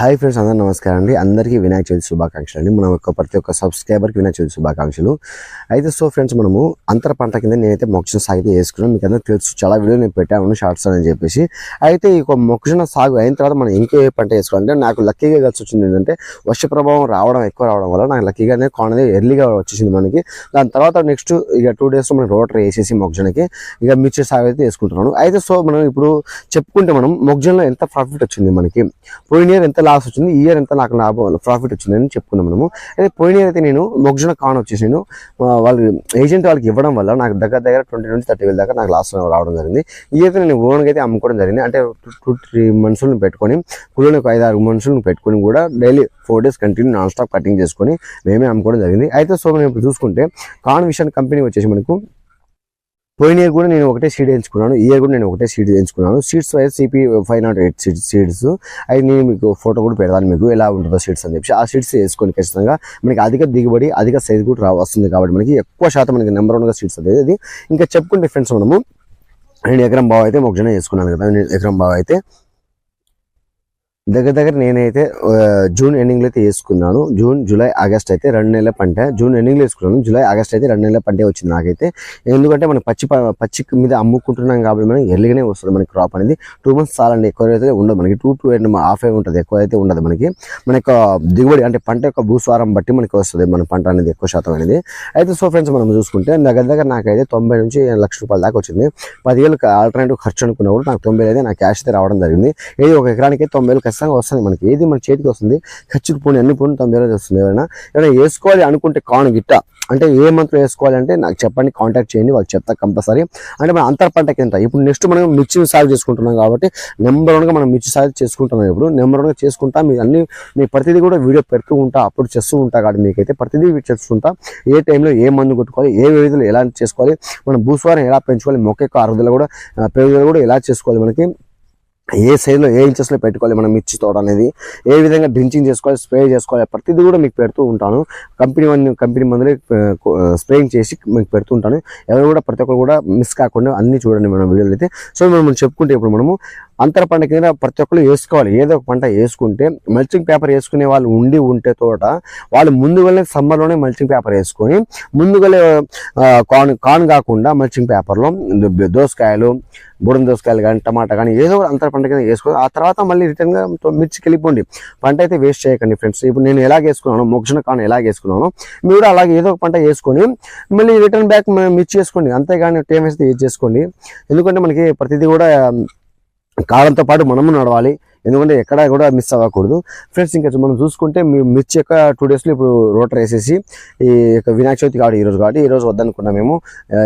Hi friends అందరూ నమస్కారం అండి అందరికీ వినాయక చవితి శుభాకాంక్షలు అండి మన యొక్క ప్రతి ఒక్క సబ్స్క్రైబర్కి వినాయక చవితి శుభాకాంక్షలు. అయితే సో ఫ్రెండ్స్ మనము అంతర పంట కింద నేనైతే మొక్కజొన్న సాగు అయితే వేసుకున్నాను. మీకు అందరూ తెలుసు చాలా వీడియో నేను పెట్టాను షార్ట్స్ అని చెప్పేసి. అయితే ఈ మొక్కజొన్న సాగు అయిన తర్వాత మనం ఇంకే పంట వేసుకోవాలంటే నాకు లక్కీగా కలిసి వచ్చింది ఏంటంటే వర్ష ప్రభావం రావడం ఎక్కువ రావడం వల్ల నాకు లక్కీగానే కాన్ ఎర్లీగా వచ్చేసింది మనకి. దాని తర్వాత నెక్స్ట్ ఇక టూ డేస్లో మనం రోటర్ వేసేసి మొక్కజొన్నకి ఇక మిర్చి సాగు అయితే వేసుకుంటున్నాను. అయితే సో మనం ఇప్పుడు చెప్పుకుంటే మనం మొక్కజొన్నలో ఎంత ప్రాఫిట్ వచ్చింది మనకి? పోయిన ఇయర్ ఎంత లాస్ వచ్చింది. ఈ ఇయర్ అంతా నాకు లాభం ప్రాఫిట్ వచ్చిందని చెప్పుకున్నాం మనము. అయితే పోయిన ఇయర్ అయితే నేను మొగ్జున కాన్ వచ్చేసి నేను వాళ్ళు ఏజెంట్ వాళ్ళకి ఇవ్వడం వల్ల నాకు దగ్గర దగ్గర ట్వంటీ నుంచి థర్టీ వేల దాకా నాకు లాస్ రావడం జరిగింది. ఈ నేను ఓన్గా అయితే అమ్ముకోవడం జరిగింది. అంటే టూ త్రీ మనుషులను పెట్టుకొని కుళ్ళని ఒక ఐదు ఆరు మనుషులను పెట్టుకొని కూడా daily four days continue non stop cutting చేసుకొని మేమే అమ్ముకోవడం జరిగింది. అయితే సో మనం ఇప్పుడు చూసుకుంటే కాన్ విషన్ కంపెనీ వచ్చేసి మనకు పోయిన ఇయర్ కూడా నేను ఒకటే సీడ్ ఎంచుకున్నాను. ఇయర్ కూడా నేను ఒకటే సీడ్ ఎంచుకున్నాను. Seeds wise CP five not eight seeds seeds అవి నేను మీకు ఫోటో కూడా పెడతాను మీకు ఎలా ఉంటుందో సీడ్స్ అని చెప్పి ఆ సీడ్స్ వేసుకొని ఖచ్చితంగా మనకి అధిక దిగుబడి అధిక సైజ్ కూడా రా వస్తుంది కాబట్టి మనకి ఎక్కువ శాతం మనకి నెంబర్ వన్గా సీడ్స్ అనేది అది ఇంకా చెప్పుకుంటే ఫ్రెండ్స్ మనము నేను ఎకరం బావ అయితే మొక్కజొన్న వేసుకున్నాను కదా నేను ఎకరం బావ అయితే దగ్గర దగ్గర నేనైతే జూన్ ఎండింగ్లో అయితే వేసుకున్నాను. జూన్ జూలై ఆగస్ట్ అయితే రెండు నెలల పంట. జూన్ ఎండింగ్లో వేసుకున్నాను. జూలై ఆగస్ట్ అయితే రెండు నెలల పంటే వచ్చింది నాకైతే. ఎందుకంటే మనం పచ్చి పచ్చి మీద అమ్ముకుంటున్నాం కాబట్టి మనం ఎర్లీగానే వస్తుంది మనకి క్రాప్ అనేది. టూ మంత్స్ చాలండి. ఎక్కువ అయితే ఉండదు మనకి. టూ టూ అండ్ హాఫ్ ఏ ఉంటుంది. ఎక్కువ అయితే ఉండదు మనకి. మన యొక్క దిగుబడి అంటే పంట యొక్క భూస్వారం బట్టి మనకి వస్తుంది మన పంట అనేది ఎక్కువ శాతం అనేది. అయితే సో ఫ్రెండ్స్ మనం చూసుకుంటే దగ్గర దగ్గర నాకైతే తొంభై నుంచి లక్ష రూపాయల దాకా వచ్చింది. పదివేలు ఆల్టర్నేటివ్ ఖర్చు అనుకున్నప్పుడు నాకు తొంభై అయితే నా క్యాష్ అయితే రావడం జరిగింది. ఇది ఒక ఎకరానికి తొంభై వేలు ఖచ్చితంగా వస్తుంది. మనకి ఏది మన చేతికి వస్తుంది ఖర్చుకు పోనీ అన్ని పోనీ తొంభై రోజులు వస్తుంది. ఎవరైనా ఎవరైనా వేసుకోవాలి అనుకుంటే కాను గిట్ట. అంటే ఏ మంత్రం వేసుకోవాలి అంటే నాకు చెప్పండి కాంటాక్ట్ చేయండి వాళ్ళు చెప్తా కంపల్సరీ. అంటే మన అంతర్ పంట కింద ఇప్పుడు నెక్స్ట్ మనం మిర్చి సాగు చేసుకుంటున్నాం కాబట్టి నెంబర్ వన్గా మనం మిర్చి సాగు చేసుకుంటున్నాం ఇప్పుడు. నెంబర్ వన్గా చేసుకుంటా మీ అన్ని మీ ప్రతిదీ కూడా వీడియో పెడుతూ ఉంటా అప్పుడు చేస్తూ ఉంటా కాబట్టి మీకైతే ప్రతిదీ చేస్తుంటా ఏ టైంలో ఏ మందు కొట్టుకోవాలి ఏ విధులు ఎలా చేసుకోవాలి మనం భూస్వారం ఎలా పెంచుకోవాలి మొక్క యొక్క అరుగుదల కూడా పెరుగుదల కూడా ఎలా చేసుకోవాలి మనకి. ఏ సైజులో ఏ ఇంచెస్లో పెట్టుకోవాలి మనం మిర్చి తోట అనేది ఏ విధంగా డ్రించింగ్ చేసుకోవాలి స్ప్రే చేసుకోవాలి ప్రతిదీ కూడా మీకు పెడుతూ ఉంటాను. కంపెనీ కంపెనీ మందులే స్ప్రేయింగ్ చేసి మీకు పెడుతూ ఉంటాను. ఎవరు కూడా ప్రతి ఒక్కరు కూడా మిస్ కాకుండా అన్నీ చూడండి మన వీడియోలు అయితే. సో మనం చెప్పుకుంటే ఇప్పుడు మనము అంతర పంట కింద ప్రతి ఒక్కరు వేసుకోవాలి. ఏదో ఒక పంట వేసుకుంటే మల్చింగ్ పేపర్ వేసుకునే వాళ్ళు ఉండి ఉంటే తోట వాళ్ళు ముందుగానే సమ్మర్లోనే మల్చింగ్ పేపర్ వేసుకొని ముందుగానే కాన్ కాన్ కాకుండా మల్చింగ్ పేపర్లో దోసకాయలు బుడం దోసకాయలు కానీ టమాటా కానీ ఏదో అంతర పంట కింద వేసుకో ఆ తర్వాత మళ్ళీ రిటర్న్గా మిర్చికి వెళ్ళిపోండి. పంట అయితే వేస్ట్ చేయకండి ఫ్రెండ్స్ ఇప్పుడు నేను ఎలా వేసుకున్నాను మొక్షణ కాను ఎలా వేసుకున్నాను మీరు కూడా అలాగే ఏదో ఒక పంట వేసుకొని మళ్ళీ రిటర్న్ బ్యాక్ మిర్చి వేసుకోండి. అంతేగాని టైం వేస్తే ఇది చేసుకోండి ఎందుకంటే మనకి ప్రతిదీ కూడా కాలంతో పాటు మనము నడవాలి. ఎందుకంటే ఎక్కడా కూడా మిస్ అవ్వకూడదు. ఫ్రెండ్స్ ఇంకా మనం చూసుకుంటే మిర్చి యొక్క టూ డేస్లో ఇప్పుడు రోటర్ వేసేసి ఈ యొక్క వినాయక చవితి కాబట్టి ఈరోజు కాబట్టి ఈరోజు వద్దనుకున్నా మేము.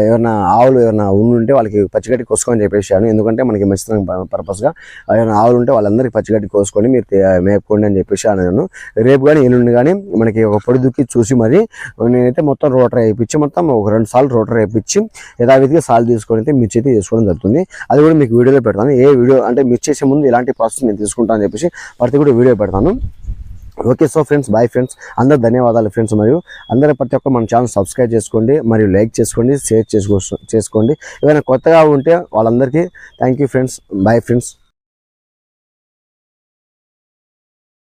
ఏమైనా ఆవులు ఏమైనా ఉంటే వాళ్ళకి పచ్చిగడ్డి కోసుకోని చెప్పేసాను ఎందుకంటే మనకి మంచితనం పర్పస్గా ఏమైనా ఆవులు ఉంటే వాళ్ళందరికీ పచ్చిగడ్డి కోసుకొని మీరు మేపుకోండి అని చెప్పేసి అన్నాను. రేపు కానీ ఎల్లుండి కానీ మనకి ఒక పొడి దుక్కి చూసి మరి నేనైతే మొత్తం రోటర్ వేయించి మొత్తం ఒక రెండు సార్లు రోటర్ వేయించి యథావిధిగా సాల్ తీసుకొని అయితే మిర్చి అయితే చేసుకోవడం జరుగుతుంది. అది కూడా మీకు వీడియోలో పెడతాను. ఏ వీడియో అంటే మిర్చి చేసే ముందు ఇలాంటి ప్రాసెస్ నేను తీసుకుంటా అని చెప్పేసి ప్రతి కూడా వీడియో పెడతాను. Okay so friends bye friends అందరు ధన్యవాదాలు ఫ్రెండ్స్ మరియు అందరూ ప్రతి ఒక్క మన ఛానల్ సబ్స్క్రైబ్ చేసుకోండి మరియు లైక్ చేసుకోండి షేర్ చేసుకో చేసుకోండి. ఏమైనా కొత్తగా ఉంటే వాళ్ళందరికీ thank you friends bye friends